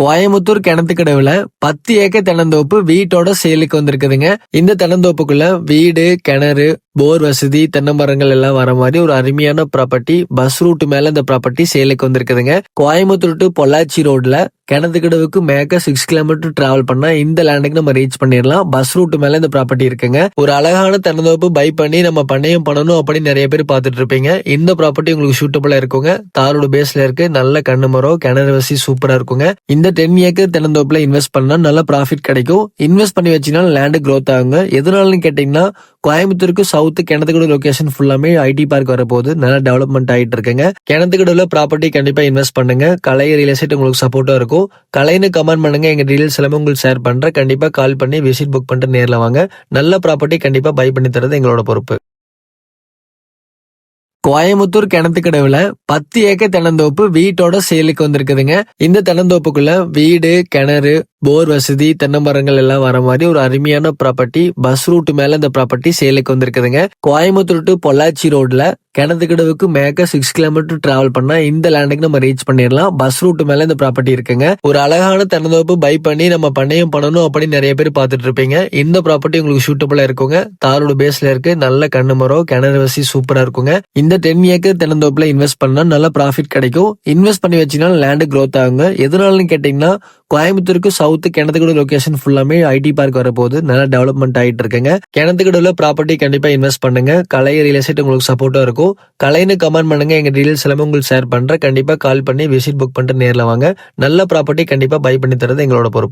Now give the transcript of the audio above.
கோயம்புத்தூர் கிணத்துக்கடவுல பத்து ஏக்கர் தென்னந்தோப்பு வீட்டோட சேலுக்கு வந்திருக்குதுங்க. இந்த தென்னந்தோப்புக்குள்ள வீடு கிணறு போர் வசதி தென்னை மரங்கள் எல்லாம் வர மாதிரி ஒரு அருமையான ப்ராப்பர்ட்டி பஸ் ரூட் மேல இந்த ப்ராப்பர்ட்டி சேலுக்கு வந்திருக்குதுங்க. கோயம்புத்தூர் டு பொள்ளாச்சி ரோட்ல கிணத்துக்கிடவுக்கு மேக்க சிக்ஸ் கிலோமீட்டர் டிராவல் பண்ணா இந்த லேண்டுக்கு நம்ம ரீச் பண்ணிடலாம். பஸ் ரூட் மேல இந்த ப்ராப்பர்ட்டி இருக்குங்க. ஒரு அழகான தென்னந்தோப்பு பை பண்ணி நம்ம பண்ணையும் பண்ணணும் அப்படின்னு நிறைய பேர் பார்த்துட்டு இருப்பீங்க. இந்த ப்ராப்பர்ட்டி உங்களுக்கு சூட்டபிளா இருக்குங்க. தாரோட பேஸ்ல இருக்கு. நல்ல கண்ணு மரம் கிணறு வசதி சூப்பரா இருக்குங்க. இந்த டென் ஏக்கர் தென்னந்தோப்புல இன்வெஸ்ட் பண்ணா நல்ல ப்ராஃபிட் கிடைக்கும். இன்வெஸ்ட் பண்ணி வச்சீங்கன்னா லேண்டு க்ரோத் ஆகுங்க. எதனாலன்னு கேட்டீங்கன்னா கோயம்புத்தூருக்கு சவுத் கிணத்துக்கடு லொகேஷன் ஃபுல்லாமே ஐடி பார்க் வரப்போகுது. நல்லா டெவலப்மெண்ட் ஆகிட்டு இருக்குங்க கிணத்துக்கடுல ப்ராப்பர்ட்டி கண்டிப்பா இன்வெஸ்ட் பண்ணுங்க. கலை ரியல் எஸ்டேட் உங்களுக்கு சப்போர்ட்டா இருக்கும். கலைன்னு கமெண்ட் பண்ணுங்க. எங்க டீடைல்ஸ் எல்லாமே உங்களுக்கு ஷேர் பண்றேன். கண்டிப்பா கால் பண்ணி விசிட் புக் பண்ணிட்டு நேரில் வாங்க. நல்ல ப்ராப்பர்ட்டி கண்டிப்பா பை பண்ணி தரது எங்களோட பொறுப்பு. கோயம்புத்தூர் கிணத்துக்கடவுல பத்து ஏக்கர் தென்னந்தோப்பு வீட்டோட சேலுக்கு வந்திருக்குதுங்க. இந்த தென்னந்தோப்புக்குள்ள வீடு கிணறு போர் வசதி தென்னை மரங்கள் எல்லாம் வர மாதிரி ஒரு அருமையான ப்ராப்பர்ட்டி பஸ் ரூட் மேல இந்த ப்ராப்பர்ட்டி சேலுக்கு வந்திருக்குதுங்க. கோயம்புத்தூர் டு பொள்ளாச்சி ரோட்ல கிணத்துக்கிடவுக்கு மேக்க சிக்ஸ் கிலோமீட்டர் டிராவல் பண்ணா இந்த லேண்டுக்கு நம்ம ரீச் பண்ணிடலாம். பஸ் ரூட் மேல இந்த ப்ராப்பர்ட்டி இருக்குங்க. ஒரு அழகான திறந்தோப்பு பை பண்ணி நம்ம பண்ணையும் பண்ணணும் அப்படின்னு நிறைய பேர் பார்த்துட்டு இருப்பீங்க. இந்த ப்ராப்பர்ட்டி உங்களுக்கு சூட்டபிளா இருக்குங்க. தாரோட பேஸ்ல இருக்கு. நல்ல கண்ணு மரம் கிணறு வசதி சூப்பரா இருக்குங்க. இந்த டென் ஏக்கர் திறந்தோப்புல இன்வெஸ்ட் பண்ணா நல்ல ப்ராஃபிட் கிடைக்கும். இன்வெஸ்ட் பண்ணி வச்சீங்கன்னா லேண்டு க்ரோத் ஆகுங்க. எதனாலன்னு கேட்டீங்கன்னா கோயம்புத்தூருக்கு சவுத் கிணத்துக்கூட லொகேஷன் ஃபுல்லாமே ஐடி பார்க் வரப்போகுது. நல்லா டெவலப்மெண்ட் ஆயிட்டு இருக்குங்க. கிணத்துக்கடுல ப்ராப்பர்ட்டி கண்டிப்பா இன்வெஸ்ட் பண்ணுங்க. கலை ரியல் எஸ்டேட் உங்களுக்கு சப்போர்ட்டா இருக்கும். கலைன்னு கமெண்ட் பண்ணுங்க எங்க டீடைல்ஸ் எல்லாமே உங்களுக்கு ஷேர் பண்றேன். கண்டிப்பா கால் பண்ணி விசிட் புக் பண்ணிட்டு நேர்ல வாங்க. நல்ல ப்ராப்பர்ட்டி கண்டிப்பா பை பண்ணி தரது எங்களோட பொறுப்பு.